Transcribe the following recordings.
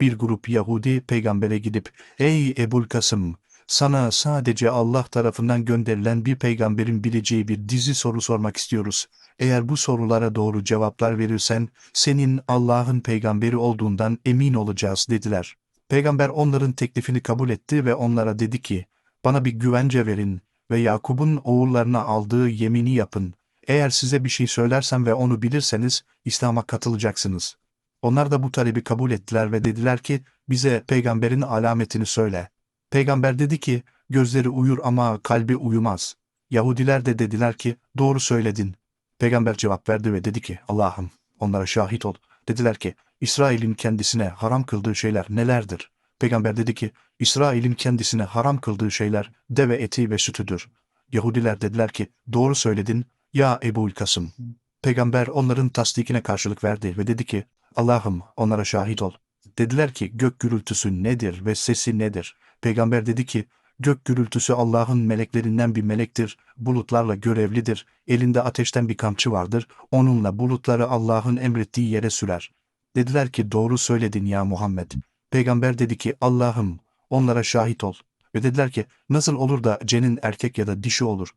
bir grup Yahudi peygambere gidip, Ey Ebul Kasım! Sana sadece Allah tarafından gönderilen bir peygamberin bileceği bir dizi soru sormak istiyoruz. Eğer bu sorulara doğru cevaplar verirsen, senin Allah'ın peygamberi olduğundan emin olacağız dediler. Peygamber onların teklifini kabul etti ve onlara dedi ki, bana bir güvence verin ve Yakup'un oğullarına aldığı yemini yapın. Eğer size bir şey söylersem ve onu bilirseniz İslam'a katılacaksınız. Onlar da bu talebi kabul ettiler ve dediler ki bize peygamberin alametini söyle. Peygamber dedi ki gözleri uyur ama kalbi uyumaz. Yahudiler de dediler ki doğru söyledin. Peygamber cevap verdi ve dedi ki Allah'ım onlara şahit ol. Dediler ki İsrail'in kendisine haram kıldığı şeyler nelerdir? Peygamber dedi ki İsrail'in kendisine haram kıldığı şeyler deve eti ve sütüdür. Yahudiler dediler ki doğru söyledin ya Ebu'l Kasım. Peygamber onların tasdikine karşılık verdi ve dedi ki Allah'ım onlara şahit ol. Dediler ki gök gürültüsü nedir ve sesi nedir? Peygamber dedi ki gök gürültüsü Allah'ın meleklerinden bir melektir, bulutlarla görevlidir, elinde ateşten bir kamçı vardır, onunla bulutları Allah'ın emrettiği yere sürer. Dediler ki doğru söyledin ya Muhammed. Peygamber dedi ki Allah'ım onlara şahit ol. Ve dediler ki nasıl olur da cenin erkek ya da dişi olur?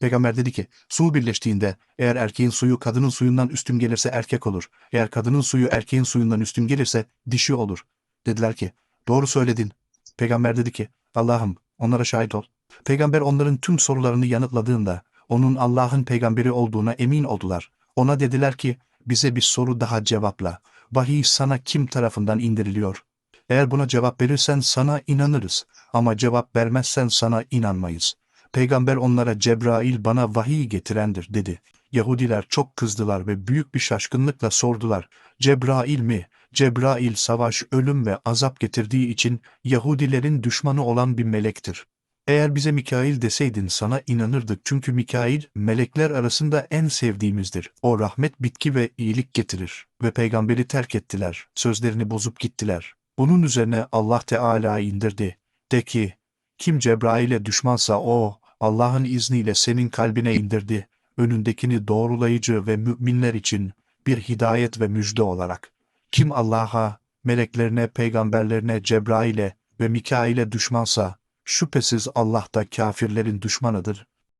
Peygamber dedi ki su birleştiğinde eğer erkeğin suyu kadının suyundan üstün gelirse erkek olur. Eğer kadının suyu erkeğin suyundan üstün gelirse dişi olur. Dediler ki doğru söyledin. Peygamber dedi ki Allah'ım onlara şahit ol. Peygamber onların tüm sorularını yanıtladığında onun Allah'ın peygamberi olduğuna emin oldular. Ona dediler ki bize bir soru daha cevapla. Vahiy sana kim tarafından indiriliyor? Eğer buna cevap verirsen sana inanırız ama cevap vermezsen sana inanmayız. Peygamber onlara Cebrail bana vahiy getirendir dedi. Yahudiler çok kızdılar ve büyük bir şaşkınlıkla sordular. Cebrail mi? Cebrail savaş, ölüm ve azap getirdiği için Yahudilerin düşmanı olan bir melektir. Eğer bize Mikail deseydin sana inanırdık çünkü Mikail melekler arasında en sevdiğimizdir. O rahmet, bitki ve iyilik getirir ve peygamberi terk ettiler, sözlerini bozup gittiler. Bunun üzerine Allah Teala indirdi. De ki, kim Cebrail'e düşmansa o, Allah'ın izniyle senin kalbine indirdi, önündekini doğrulayıcı ve müminler için bir hidayet ve müjde olarak. Kim Allah'a, meleklerine, peygamberlerine, Cebrail'e ve Mikail'e düşmansa, şüphesiz Allah da kafirlerin düşmanıdır